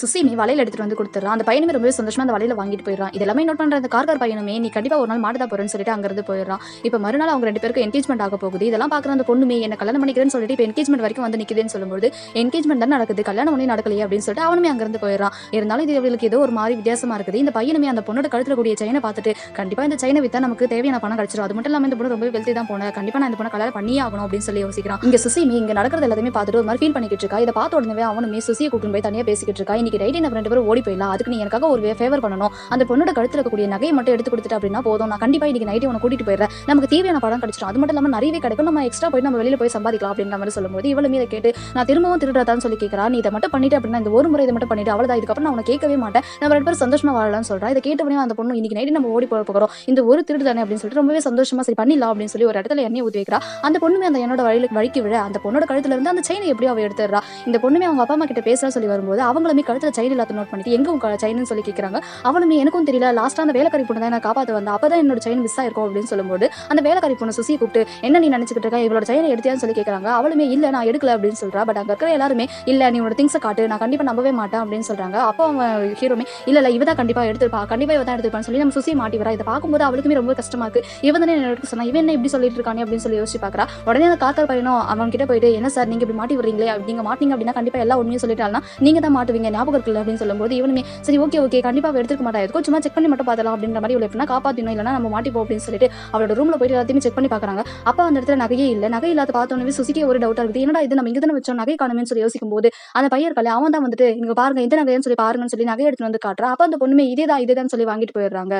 சுசிமே வலையில் எடுத்துட்டு வந்து கொடுத்துறான் அந்த பையனுமே ரொம்பவே சந்தோஷமா அந்த வலையில வாங்கிட்டு போயிடறான் இதெல்லாமே நோட் பண்ற அந்த கார்கார் பையனுமே நீ கண்டிப்பா ஒரு நாள் மாடுதா போறேன்னு சொல்லிட்டு அங்கிருந்து போயிடறான் இப்போ மறுநாள் அவங்க ரெண்டு பேருக்கு என்கேஜ்மெண்ட் ஆக போகுது. இதெல்லாம் பாக்குற அந்த பொண்ணுமே என்ன கல்யாணம் பண்ணிக்கிறேன்னு சொல்லிட்டு இப்போ என்கேஜ்மெண்ட் வரைக்கும் வந்து நிக்குதுன்னு சொல்லும்போது என்கேஜ்மெண்ட் தான் நடக்குது. கல்யாணம் ஒண்ணே நடக்கலையே அப்படின்னு சொல்லிட்டு அவனுமே அங்கிருந்து போயிடறான் இருந்தாலும் இது இவளுக்கு ஏதோ ஒரு மாதிரி வித்தியாசமா இருக்குது. இந்த பையனுமே அந்த பொண்ணோட கழுத்துல கூடிய செயினை பார்த்துட்டு கண்டிப்பா இந்த செயினை வித்தா நமக்கு தேவையான பணம் கிடைச்சிரும். அது மட்டும் இல்லாம இந்த பொண்ணு ரொம்ப வெல்த்தி தான் போனேன் கண்டிப்பா நான் இந்த பொண்ணை கல்யாணம் பண்ணியே ஆகணும் அப்படின்னு சொல்லி யோசிக்கிறான். இங்க சுசிமி இங்க நடக்கிறது எல்லாத்தையுமே பார்த்துட்டு ஒரு மாதிரி ஃபீல் பண்ணிக்கிட்டு இருக்கா. இதை பார்த்த உடனே அவனுமே சுசியை கூட்டிட்டு போய் தனியா பேசிக்கிட்டு இருக்கா. இன்னைக்கு ரைட் நம்ம ரெண்டு பேரும் ஓடி போயிடலாம். அதுக்கு நீ எனக்காக ஒரு ஃபேவர் பண்ணணும். அந்த பொண்ணோட கழுத்துல இருக்கக்கூடிய நகையை மட்டும் எடுத்து கொடுத்துட்டு அப்படின்னா போதும். நான் கண்டிப்பா இன்னைக்கு நைட்டு உன கூட்டிட்டு போயிடுறேன். நமக்கு தேவையான படம் கிடைச்சிடும். அது மட்டும் இல்லாமல் நிறையவே கிடைக்கும். நம்ம எக்ஸ்ட்ரா போய் நம்ம வெளியில போய் சம்பாதிக்கலாம் அப்படின்ற மாதிரி சொல்லும்போது இவ்வளவு இதை கேட்டு நான் திரும்பவும் திருடுறதான்னு சொல்லி கேட்கறா நீ இதை மட்டும் பண்ணிட்டு அப்படின்னா இந்த ஒரு முறை இதை மட்டும் பண்ணிட்டு அவ்வளவுதான். இதுக்கப்புறம் நான் உனக்கு கேட்கவே மாட்டேன். நம்ம ரெண்டு பேரும் சந்தோஷமா வாழலாம்னு சொல்றா. இதை கேட்டவனே அந்த பொண்ணு இன்னைக்கு நைட்டு நம்ம ஓடி போக போகிறோம். இந்த ஒரு திருடு தானே அப்படின்னு சொல்லிட்டு ரொம்பவே சந்தோஷமா சரி பண்ணிடலாம் அப்படின்னு சொல்லி ஒரு இடத்துல எண்ணெய் ஊற்றி வைக்கிறா. அந்த பொண்ணுமே அந்த என்னோட வழியில வழிக்கு விழ அந்த பொண்ணோட கழுத்துல இருந்து அந்த செயினை எப்படியோ அவ எடுத்துடுறா. இந்த பொண்ணுமே அவங்க அப்பா அம்மா கிட்ட பேசுறா சொல்லி வரும்போது அவங்களுமே கழுத்துல செயின் இல்லாத நோட் பண்ணிட்டு எங்க உங்க செயின்னு சொல்லி கேட்குறாங்க அவனுமே எனக்கும் தெரியல லாஸ்ட்டாக அந்த வேலைக்காரி பொண்ணு தான் நான் காப்பாற்ற வந்தா அப்பதான் என்னோட செயின் மிஸ் ஆயிருக்கும் அப்படின்னு சொல்லும்போது அந்த வேலைக்காரி பொண்ணு சுசியை கூப்பிட்டு என்ன நீ நினச்சிக்கிட்டு இருக்க? இவளோட செயினை எடுத்தியான்னு சொல்லி கேட்குறாங்க அவளுமே இல்ல நான் எடுக்கல அப்படின்னு சொல்றா. பட் அங்க இருக்கிற எல்லாருமே இல்ல நீ உன்னோட திங்ஸை காட்டு. நான் கண்டிப்பா நம்பவே மாட்டேன் அப்படின்னு சொல்றாங்க. அப்போ அவன் ஹீரோமே இல்ல இல்ல இவ தான் கண்டிப்பா எடுத்துருப்பா. கண்டிப்பா இவ தான் எடுத்துருப்பான்னு சொல்லி நம்ம சுசியை மாட்டி வரா இதை பார்க்கும்போது அவளுக்குமே ரொம்ப கஷ்டமா இருக்கு. இவன் தானே என்ன எடுக்க சொன்னா இவன் என்ன இப்படி சொல்லிட்டு இருக்கானே? அப்படின்னு சொல்லி யோசிச்சு பாக்குறா. உடனே அந்த காத்தர் பையனும் அவன் கிட்ட போயிட்டு என்ன சார் நீங்க இப்படி மாட்டி வர்றீங்களே நீங்க மாட்டீங்க அப்படின்னா கண்டிப்பா எல்லா உண்மையும் சொல்லிட்டாலும் நீங்க தான் மாட்டுவீங்க. ஞாபகம் இருக்குல்ல அப்படின்னு சொல்லும்போது இவனுமே சரி ஓகே ஓகே கண்டிப்பாக எடுத்துக்க மாட்டா. எதுக்கும் சும்மா செக் பண்ணி மட்டும் பார்த்தலாம் அப்படின்ற மாதிரி இவ்வளோ எப்படின்னா காப்பாற்றணும் இல்லைனா நம்ம மாட்டிப்போம் அப்படின்னு சொல்லிட்டு அவளோட ரூமில் போயிட்டு எல்லாத்தையுமே செக் பண்ணி பார்க்குறாங்க. அப்போ அந்த இடத்துல நகையே இல்லை. நகை இல்லாத பார்த்தோன்னே சுசிக்கே ஒரு டவுட்டாக இருக்குது. என்னடா இது? நம்ம இங்கே தானே வச்சோம். நகை காணுமே சொல்லி யோசிக்கும் போது அந்த பையன் இருக்கல அவன் தான் வந்துட்டு இங்கே பாருங்க இந்த நகைன்னு சொல்லி பாருங்கன்னு சொல்லி நகை எடுத்துட்டு வந்து காட்டுறான் அப்போ அந்த பொண்ணுமே இதே தான் இதே தான் சொல்லி வாங்கிட்டு போயிடுறாங்க.